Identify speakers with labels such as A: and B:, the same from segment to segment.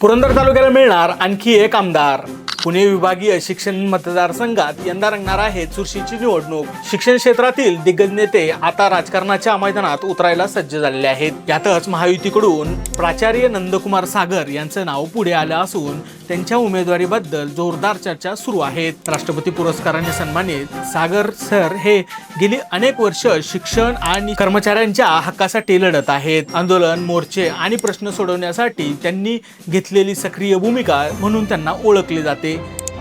A: पुरंदर तालुक्याला मिळणार आणखी एक आमदार. पुणे विभागीय शिक्षण मतदारसंघात यंदा रंगणार आहे चुरशीची निवडणूक. शिक्षण क्षेत्रातील दिग्गज नेते आता राजकारणाच्या मैदानात उतरायला सज्ज झालेले आहेत. यातच महायुतीकडून प्राचार्य नंदकुमार सागर यांचं नाव पुढे आलं असून त्यांच्या उमेदवारीबद्दल जोरदार चर्चा सुरू आहेत. राष्ट्रपती पुरस्काराने सन्मानित सागर सर हे गेली अनेक वर्ष शिक्षण आणि कर्मचाऱ्यांच्या हक्कासाठी लढत आहेत. आंदोलन मोर्चे आणि प्रश्न सोडवण्यासाठी त्यांनी घेतलेली सक्रिय भूमिका म्हणून त्यांना ओळखले जाते.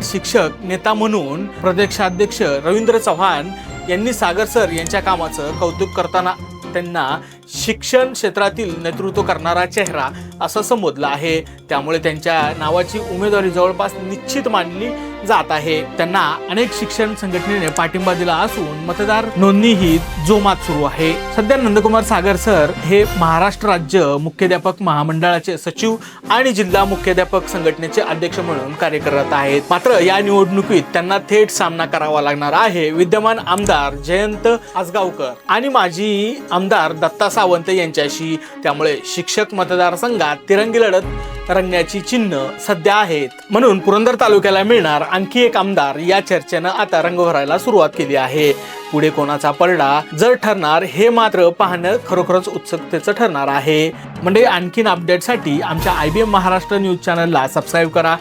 A: शिक्षक नेता म्हणून प्रदेशाध्यक्ष रवींद्र चव्हाण यांनी सागर सर यांच्या कामाचं कौतुक करताना त्यांना शिक्षण क्षेत्रातील नेतृत्व करणारा चेहरा असं संबोधलं आहे. त्यामुळे त्यांच्या नावाची उमेदवारी जवळपास निश्चित मानली जात आहे. त्यांना अनेक शिक्षण संघटनेने पाठिंबा दिला असून मतदार नोंदणी ही जोमात सुरू आहे. सध्या नंदकुमार सागर सर हे महाराष्ट्र राज्य मुख्याध्यापक महामंडळाचे सचिव आणि जिल्हा मुख्याध्यापक संघटनेचे अध्यक्ष म्हणून कार्य करत आहेत. मात्र या निवडणुकीत त्यांना थेट सामना करावा लागणार आहे. विद्यमान आमदार जयंत आसगावकर आणि माजी आमदार दत्ता सावंत यांच्याशी. त्यामुळे शिक्षक मतदारसंघात तिरंगी लढत रंगण्याची चिन्ह सध्या आहेत. म्हणून पुरंदर तालुक्याला मिळणार आणखी एक आमदार या चर्चेनं आता रंग भरायला सुरुवात केली आहे. पुढे कोणाचा पडडा जर ठरणार हे मात्र पाहणं खरोखरच उत्सुकतेचं ठरणार आहे. म्हणजे आणखीन अपडेटसाठी आमच्या I B M Maharashtra news चॅनलला सबस्क्राईब करा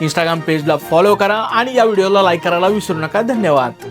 A: इंस्टाग्राम पेजला फॉलो करा आणि या व्हिडिओला लाईक करायला विसरू नका. धन्यवाद.